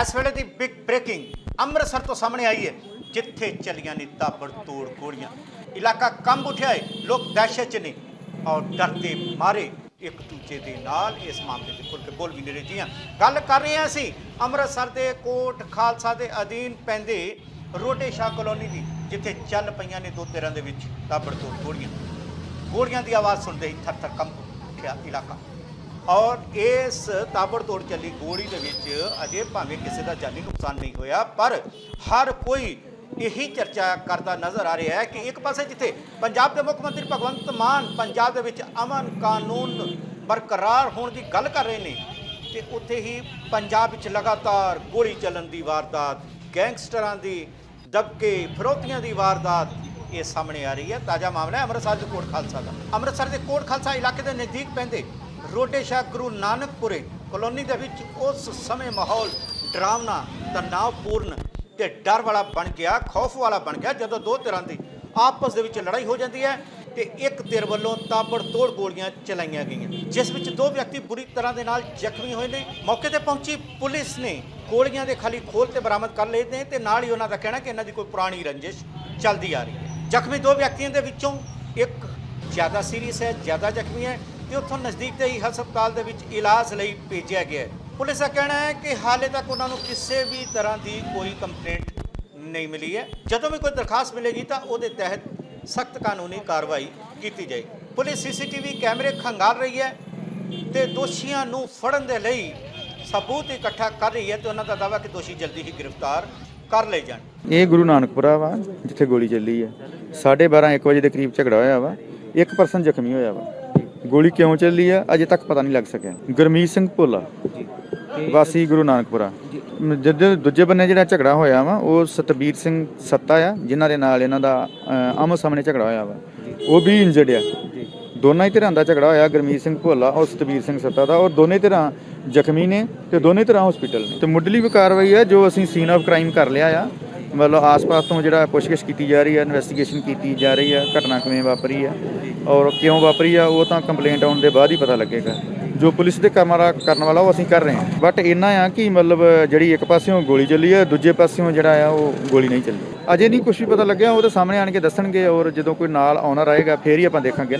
ਇਸ ਵੇਲੇ ਦੀ big breaking Amritsar ਤੋਂ ਸਾਹਮਣੇ ਆਈ ਹੈ, ਜਿੱਥੇ ਚਲੀਆਂ ਨੇ ਤਾਬੜ ਤੋੜ ਗੋਲੀਆਂ। ਇਲਾਕਾ ਕੰਬ ਉੱਠਿਆ ਹੈ, ਲੋਕ ਦਹਿਸ਼ਤ 'ਚ ਨੇ ਔਰ ਡਰਦੇ ਮਾਰੇ ਇੱਕ ਦੂਜੇ ਦੇ ਨਾਲ ਇਸ ਮਾਮਲੇ ਦੇ ਖੁੱਲ ਕੇ ਬੋਲ ਵੀ ਨਹੀਂ ਰਹੇ। ਜੀ ਹਾਂ, ਗੱਲ ਕਰ ਰਹੇ ਹਾਂ ਅਸੀਂ ਅੰਮ੍ਰਿਤਸਰ ਦੇ ਕੋਟ ਖਾਲਸਾ ਦੇ ਅਧੀਨ ਪੈਂਦੇ ਰੋਟੇ ਸ਼ਾਹ ਕਲੋਨੀ ਦੀ, ਜਿੱਥੇ ਚੱਲ ਪਈਆਂ ਨੇ ਦੋ ਤੇਰਾਂ ਦੇ ਵਿੱਚ ਤਾਬੜ ਤੋੜ ਗੋਲੀਆਂ। ਗੋਲੀਆਂ ਦੀ ਆਵਾਜ਼ ਸੁਣਦੇ ਹੀ ਥਰ ਥਰ ਕੰਬ ਉੱਠਿਆ ਇਲਾਕਾ। ਔਰ ਇਸ ਤਾਬੜਤੋੜ ਚੱਲੀ ਗੋਲੀ ਦੇ ਵਿੱਚ ਅਜੇ ਭਾਵੇਂ ਕਿਸੇ ਦਾ ਜਾਨੀ ਨੁਕਸਾਨ ਨਹੀਂ ਹੋਇਆ, ਪਰ ਹਰ ਕੋਈ ਇਹੀ ਚਰਚਾ ਕਰਦਾ ਨਜ਼ਰ ਆ ਰਿਹਾ ਹੈ ਕਿ ਇੱਕ ਪਾਸੇ ਜਿੱਥੇ ਪੰਜਾਬ ਦੇ ਮੁੱਖ ਮੰਤਰੀ ਭਗਵੰਤ ਮਾਨ ਪੰਜਾਬ ਦੇ ਵਿੱਚ ਅਮਨ ਕਾਨੂੰਨ ਬਰਕਰਾਰ ਹੋਣ ਦੀ ਗੱਲ ਕਰ ਰਹੇ ਨੇ, ਤੇ ਉੱਥੇ ਹੀ ਪੰਜਾਬ ਵਿੱਚ ਲਗਾਤਾਰ ਗੋਲੀ ਚੱਲਣ ਦੀ ਵਾਰਦਾਤ, ਗੈਂਗਸਟਰਾਂ ਦੀ ਦਬਕੇ, ਫਰੋਤੀਆਂ ਦੀ ਵਾਰਦਾਤ ਇਹ ਸਾਹਮਣੇ ਆ ਰਹੀ ਹੈ। ਤਾਜ਼ਾ ਮਾਮਲਾ ਹੈ ਅੰਮ੍ਰਿਤਸਰ ਦੇ ਕੋਟ ਖਾਲਸਾ ਦਾ। ਅੰਮ੍ਰਿਤਸਰ ਦੇ ਕੋਟ ਖਾਲਸਾ ਇਲਾਕੇ ਦੇ ਨਜ਼ਦੀਕ ਪੈਂਦੇ ਰੋਡੇ ਸ਼ਾਹ ਗੁਰੂ ਨਾਨਕਪੁਰੇ ਕਲੋਨੀ ਦੇ ਵਿੱਚ ਉਸ ਸਮੇਂ ਮਾਹੌਲ ਡਰਾਵਨਾ ਤਣਾਅਪੂਰਨ ਤੇ ਡਰ ਵਾਲਾ ਬਣ ਗਿਆ, ਖੌਫ ਵਾਲਾ ਬਣ ਗਿਆ, ਜਦੋਂ ਦੋ ਧਿਰਾਂ ਦੀ ਆਪਸ ਦੇ ਵਿੱਚ ਲੜਾਈ ਹੋ ਜਾਂਦੀ ਹੈ ਤੇ ਇੱਕ ਧਿਰ ਵੱਲੋਂ ਤਾਬੜਤੋੜ ਗੋਲੀਆਂ ਚਲਾਈਆਂ ਗਈਆਂ, ਜਿਸ ਵਿੱਚ ਦੋ ਵਿਅਕਤੀ ਬੁਰੀ ਤਰ੍ਹਾਂ ਦੇ ਨਾਲ ਜ਼ਖਮੀ ਹੋਏ ਨੇ। ਮੌਕੇ ਤੇ ਪਹੁੰਚੀ ਪੁਲਿਸ ਨੇ ਗੋਲੀਆਂ ਦੇ ਖਾਲੀ ਖੋਲ ਤੇ ਬਰਾਮਦ ਕਰ ਲਏ ਨੇ ਤੇ ਨਾਲ ਹੀ ਉਹਨਾਂ ਦਾ ਕਹਿਣਾ ਕਿ ਇਹਨਾਂ ਦੀ ਕੋਈ ਪੁਰਾਣੀ ਰੰਜਿਸ਼ ਚੱਲਦੀ ਆ ਰਹੀ ਹੈ। ਜ਼ਖਮੀ ਦੋ ਵਿਅਕਤੀਆਂ ਦੇ ਵਿੱਚੋਂ ਇੱਕ ਜ਼ਿਆਦਾ ਸੀਰੀਅਸ ਹੈ, ਜ਼ਿਆਦਾ ਜ਼ਖਮੀ ਹੈ। ਤੇ ਉੱਥੋਂ ਨਜ਼ਦੀਕ ਦੇ ਹੀ ਹਸਪਤਾਲ ਦੇ ਵਿੱਚ ਇਲਾਜ ਲਈ ਭੇਜਿਆ ਗਿਆ ਪੁਲਿਸ ਦਾ ਕਹਿਣਾ ਹੈ ਕਿ ਹਾਲੇ ਤੱਕ ਉਹਨਾਂ ਨੂੰ ਕਿਸੇ ਵੀ ਤਰ੍ਹਾਂ ਦੀ ਕੋਈ ਕੰਪਲੇਂਟ ਨਹੀਂ ਮਿਲੀ ਹੈ। ਜਦੋਂ ਵੀ ਕੋਈ ਦਰਖਾਸਤ ਮਿਲੇਗੀ ਤਾਂ ਉਹਦੇ ਤਹਿਤ ਸਖਤ ਕਾਨੂੰਨੀ ਕਾਰਵਾਈ ਕੀਤੀ ਜਾਏਗੀ। ਪੁਲਿਸ ਸੀਸੀਟੀਵੀ ਕੈਮਰੇ ਖੰਗਾਲ ਰਹੀ ਹੈ ਤੇ ਦੋਸ਼ੀਆਂ ਨੂੰ ਫੜਨ ਦੇ ਲਈ ਸਬੂਤ ਇਕੱਠਾ ਕਰ ਰਹੀ ਹੈ ਤੇ ਉਹਨਾਂ ਦਾ ਦਾਅਵਾ ਕਿ ਦੋਸ਼ੀ ਜਲਦੀ ਹੀ ਗ੍ਰਿਫਤਾਰ ਕਰ ਲਏ ਜਾਣ। ਇਹ ਗੁਰੂ ਨਾਨਕਪੁਰਾ ਵਾ, ਜਿੱਥੇ ਗੋਲੀ ਚੱਲੀ ਹੈ। 12:30 1 ਵਜੇ ਦੇ ਕਰੀਬ ਝਗੜਾ ਹੋਇਆ ਵਾ। ਇੱਕ ਪਰਸਨ ਜ਼ਖਮੀ ਹੋਇਆ ਵਾ। ਗੋਲੀ ਕਿਉਂ ਚੱਲੀ ਆ? ਅਜੇ ਤੱਕ ਪਤਾ ਨਹੀਂ ਲੱਗ ਸਕਿਆ। ਗੁਰਮੀਤ ਸਿੰਘ ਭੋਲਾ। ਵਾਸੀ ਗੁਰੂ ਨਾਨਕਪੁਰਾ। ਜਦ ਦੂਜੇ ਬੰਨੇ ਜਿਹੜਾ ਝਗੜਾ ਹੋਇਆ ਵਾ ਉਹ ਸਤਬੀਰ ਸਿੰਘ ਸੱਤਾ ਆ ਜਿਨ੍ਹਾਂ ਦੇ ਨਾਲ ਇਹਨਾਂ ਦਾ ਆਮੋ ਸਾਹਮਣੇ ਝਗੜਾ ਹੋਇਆ ਵਾ। ਉਹ ਵੀ ਇੰਜਰਡ ਆ। ਦੋਨਾਂ ਹੀ ਧਿਰਾਂ ਦਾ ਝਗੜਾ ਹੋਇਆ ਗੁਰਮੀਤ ਸਿੰਘ ਭੋਲਾ ਔਰ ਸਤਬੀਰ ਸਿੰਘ ਸੱਤਾ ਦਾ ਔਰ ਦੋਨੇ ਧਿਰਾਂ ਜ਼ਖਮੀ ਨੇ ਤੇ ਦੋਨੇ ਧਿਰਾਂ ਹਸਪੀਟਲ ਨੇ। ਤੇ ਮੁੱਢਲੀ ਵੀ ਕਾਰਵਾਈ ਹੈ ਜੋ ਅਸੀਂ ਸੀਨ ਆਫ ਕ੍ਰਾਈਮ ਕਰ ਲਿਆ ਆ। ਮਤਲਬ ਆਸ-ਪਾਸ ਤੋਂ ਜਿਹੜਾ ਪੁੱਛਗਿੱਛ ਕੀਤੀ ਜਾ ਰਹੀ ਹੈ ਇਨਵੈਸਟੀਗੇਸ਼ਨ ਕੀਤੀ ਜਾ ਰਹੀ ਹੈ, ਘਟਨਾ ਕਿਵੇਂ ਵਾਪਰੀ ਹੈ ਔਰ ਕਿਉਂ ਵਾਪਰੀ ਆ ਉਹ ਤਾਂ ਕੰਪਲੇਂਟ ਆਉਣ ਦੇ ਬਾਅਦ ਹੀ ਪਤਾ ਲੱਗੇਗਾ। ਜੋ ਪੁਲਿਸ ਦੇ ਕੰਮ ਵਾਲਾ ਕਰਨ ਵਾਲਾ ਉਹ ਅਸੀਂ ਕਰ ਰਹੇ ਹਾਂ। ਬਟ ਇੰਨਾ ਆ ਕਿ ਮਤਲਬ ਜਿਹੜੀ ਇੱਕ ਪਾਸਿਓਂ ਗੋਲੀ ਚੱਲੀ ਹੈ, ਦੂਜੇ ਪਾਸਿਓਂ ਜਿਹੜਾ ਆ ਉਹ ਗੋਲੀ ਨਹੀਂ ਚੱਲੀ। ਅਜੇ ਨਹੀਂ ਕੁਝ ਵੀ ਪਤਾ ਲੱਗਿਆ, ਉਹ ਤਾਂ ਸਾਹਮਣੇ ਆਣ ਕੇ ਦੱਸਣਗੇ ਔਰ ਜਦੋਂ ਕੋਈ ਨਾਲ ਆਨਰ ਆਏਗਾ ਫੇਰ ਹੀ ਆਪਾਂ ਦੇਖਾਂਗੇ ਨਾ।